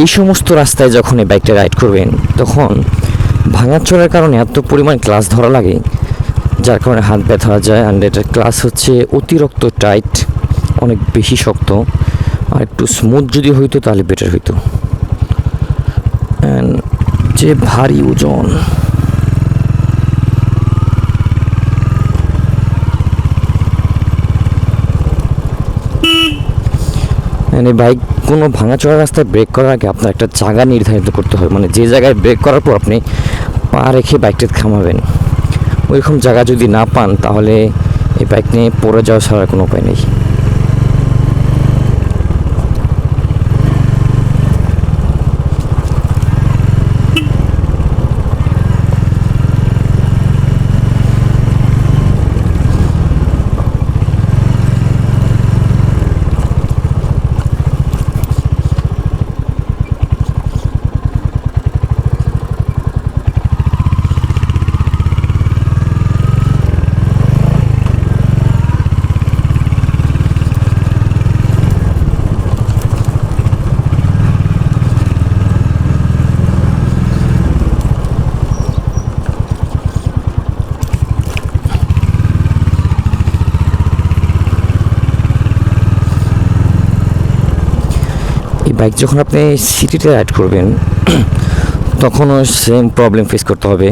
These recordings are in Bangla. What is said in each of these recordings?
এই সমস্ত রাস্তায় যখন এই বাইকটা রাইড করবেন, তখন ভাঙাচোরার কারণে এত পরিমাণ ক্লাস ধরা লাগে, যার কারণে হাত ব্যথা যায় অ্যান্ড এটার ক্লাস হচ্ছে অতিরিক্ত টাইট, অনেক বেশি শক্ত, আর একটু স্মুথ যদি হইতো তাহলে বেটার হইতো। অ্যান্ড যে ভারী ওজন মানে বাইক কোনো ভাঙাচোরা রাস্তায় ব্রেক করার আগে আপনার একটা জায়গা নির্ধারিত করতে হবে মানে যে জায়গায় ব্রেক করার পর আপনি পা রেখে বাইকটা থামাবেন। ওইরকম জায়গা যদি না পান, তাহলে এই বাইক নিয়ে পড়ে যাওয়া ছাড়া কোনো উপায় নেই। এই বাইক যখন আপনি সিটিতে রাইড করবেন, তখনও সেম প্রবলেম ফেস করতে হবে।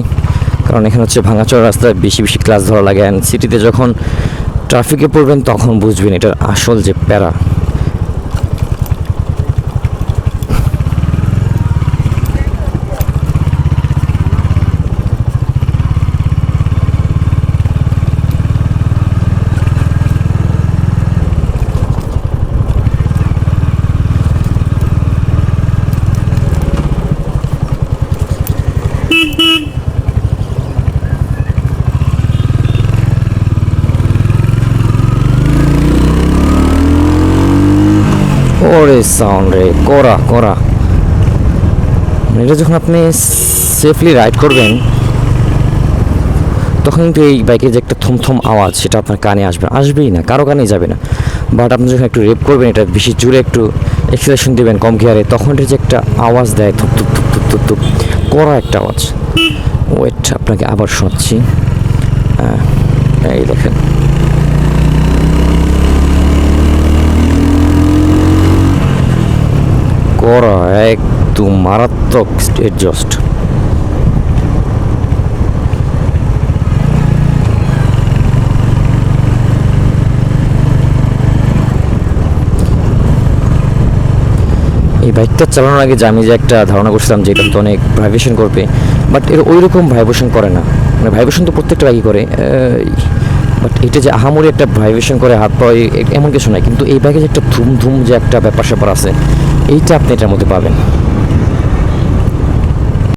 কারণ এখানে হচ্ছে ভাঙাচোরা রাস্তায় বেশি বেশি ক্লাস ধরা লাগে। অ্যান্ড সিটিতে যখন ট্রাফিকে পড়বেন, তখন বুঝবেন এটার আসল যে প্যারা। ওরে সাউন্ড রে করা করা। মানে এটা যখন আপনি সেফলি রাইড করবেন তখন কিন্তু এই বাইকের যে একটা থমথম আওয়াজ সেটা আপনার কানে আসবে আসবেই না কারও কানেই যাবে না। বাট আপনি যখন একটু রেপ করবেন এটা বেশি জোরে একটু এক্সিলেশন দেবেন কম গিয়ারে তখন এটা যে একটা আওয়াজ দেয় থুপ থুপ থুপ থুপ থুপ থুপ করা একটা আওয়াজ। ওয়েট আপনাকে আবার শোনাচ্ছি। হ্যাঁ, এই দেখেন। করা একদম মারাত্মক এডজাস্ট এই বাইকটা চালানোর আগে যে আমি যে একটা ধারণা করছিলাম যে এটা তো অনেক ভাইব্রেশন করবে বাট এর ওই রকম ভাইব্রেশন করে না। মানে ভাইব্রেশন তো প্রত্যেকটা বাইকই করে। বাট এটা যে আহামরি একটা ভাইব্রেশন করে হাত পা এমন কিছু নয়। কিন্তু এই বাইকে যে একটা ধুম ধুম যে একটা ব্যাপার স্যাপার আছে, এইটা আপনি এটার মধ্যে পাবেন।